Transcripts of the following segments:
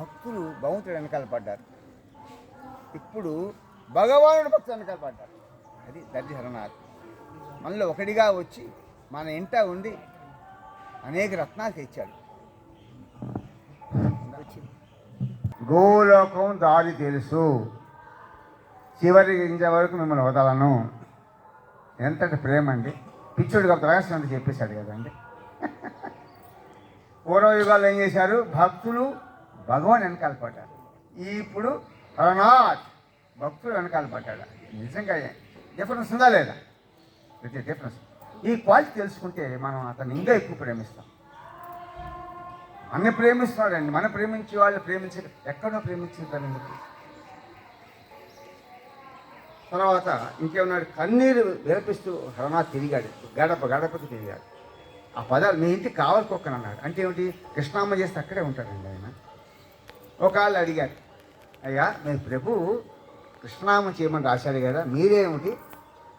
భక్తులు భగవంతుడు వెనకాల పడ్డారు. ఇప్పుడు భగవానుడు భక్తులు వెనకాల పడ్డారు. అది దర్జహరణాథ్ మనలో ఒకటిగా వచ్చి మన ఇంట ఉండి అనేక రత్నాలు తెచ్చాడు. గోలోకం దారి తెలుసు. చివరి గింజ వరకు మిమ్మల్ని వదలను. ఎంతటి ప్రేమ అండి పిచ్చుడు గొప్ప రహస్యం అంతా చెప్పేశాడు కదండి. పూర్వ యుగాల్లో ఏం చేశారు? భక్తులు భగవాన్ వెనకాల పడ్డారు. ఇప్పుడు హరనాథ్ భక్తులు వెనకాల పడ్డాడు. నిజంగా డిఫరెన్స్ ఉందా లేదా? ప్రతి డిఫరెన్స్. ఈ క్వాలిటీ తెలుసుకుంటే మనం అతన్ని ఇంకా ఎక్కువ ప్రేమిస్తాం. అన్ని ప్రేమిస్తాడండి. మన ప్రేమించే వాళ్ళు ప్రేమించ ఎక్కడో ప్రేమించుతారు ఎందుకు? తర్వాత ఇంకేమన్నాడు? కన్నీరు విలపిస్తూ హరనాథ్ తిరిగాడు. గడప గడపకు తిరిగాడు. ఆ పదాలు మీ ఇంటికి కావాలి అన్నాడు. అంటే ఏమిటి? కృష్ణామ్మ చేస్తే అక్కడే ఉంటాడండి ఆయన. ఒకళ్ళు అడిగారు అయ్యా మీ ప్రభు కృష్ణామ చేయమని రాశాడు కదా మీరేమిటి?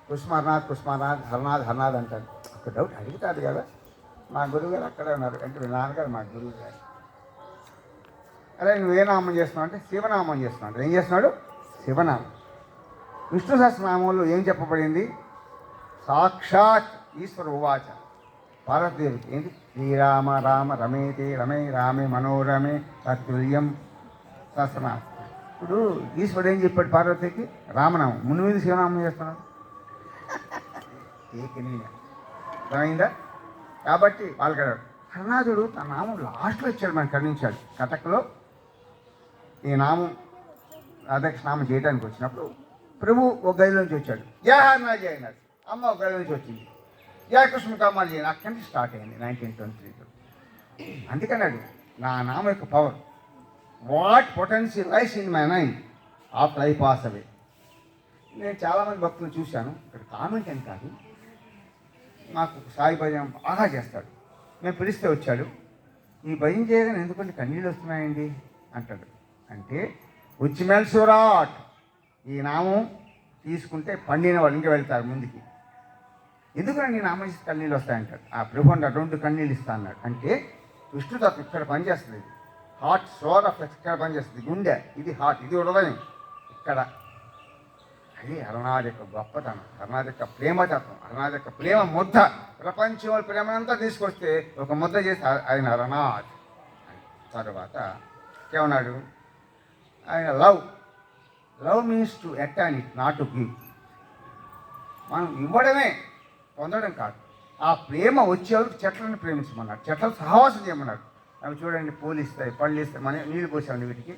కుష్మర్నాథ్ కుష్మనాథ్ హరనాథ్ హరనాథ్ అంటారు. ఒక డౌట్ అడుగుతారు కదా మా గురువు గారు అక్కడే ఉన్నారు. అంటే మీ నాన్నగారు మా గురువు గారు అరే నువ్వు ఏ నామం చేస్తున్నావు అంటే శివనామం చేస్తున్నాడు. ఏం చేస్తున్నాడు? శివనామం. విష్ణు సహస్రనామంలో ఏం చెప్పబడింది? సాక్షాత్ ఈశ్వర ఉవాచ. పార్వతీదేవికి ఏంటి? శ్రీరామ రామ రమేతి రమే రామే మనోరమే తత్తుల్యం సహస్రనామం ఇప్పుడు ఈశ్వరుడు ఏం చెప్పాడు పార్వతికి? రామనామం. ముందు మీద శివనామం చేస్తున్నాడు. ఏకనీయ. అర్థమైందా? కాబట్టి పాల్గడాడు కర్ణాథుడు తన నామం లాస్ట్లో ఇచ్చాడు మనకు ఖండించాడు కటక్లో ఈ నామం రాధాకృష్ణ నామం చేయడానికి వచ్చినప్పుడు ప్రభు ఒక గదిలోంచి వచ్చాడు. జయ హరనాథ్ అన్నాడు అమ్మ ఒక గదిలోంచి వచ్చింది. జయ కృష్ణ అక్కడి నుంచి స్టార్ట్ అయింది నైన్టీన్ ట్వంటీ త్రీలో అందుకన్నాడు నా నామ యొక్క power what potential lies in my mind of life pass away నేను చాలామంది భక్తులు చూశాను. ఇక్కడ కామెంట్ అని కాదు. మాకు సాయి భజన బాగా చేస్తాడు. మేము పిలిస్తే వచ్చాడు. ఈ భయం చేయగానే ఎందుకంటే కన్నీళ్ళు వస్తున్నాయండి? అంటాడు. అంటే ఉచ్చిమెల్ సురాట్. ఈ నామం తీసుకుంటే పండిన వాళ్ళు ఇంకా వెళ్తారు ముందుకి. ఎందుకంటే నేను నామం ఇస్తే కన్నీళ్ళు వస్తాయంటాడు? ఆ ప్రభు రెండు కన్నీళ్ళు ఇస్తా అన్నాడు. అంటే విష్ణుతత్వం ఇక్కడ పనిచేస్తుంది హార్ట్ సోర్ ఆఫ్ ఇక్కడ పనిచేస్తుంది గుండె ఇది హార్ట్ ఇది ఉండదని ఇక్కడ అది అరుణాది యొక్క గొప్పతనం అరుణాది యొక్క ప్రేమతత్వం అరుణాది యొక్క ప్రేమ ముద్ద. ప్రపంచంలో ప్రేమనంతా తీసుకొస్తే ఒక ముద్ద చేసి ఆయన అరుణాథ్ తర్వాత ఏమన్నాడు ఆయన love. Love means to attain it not to give మనం ఇవ్వడమే. పొందడం కాదు. ఆ ప్రేమ వచ్చేవరకు చెట్లను ప్రేమించమన్నాడు చెట్ల సహవాసం చేయమన్నాడు అవి చూడండి పూలు ఇస్తాయి పళ్ళు ఇస్తాయి మన నీళ్ళు పోసామండి వీటికి.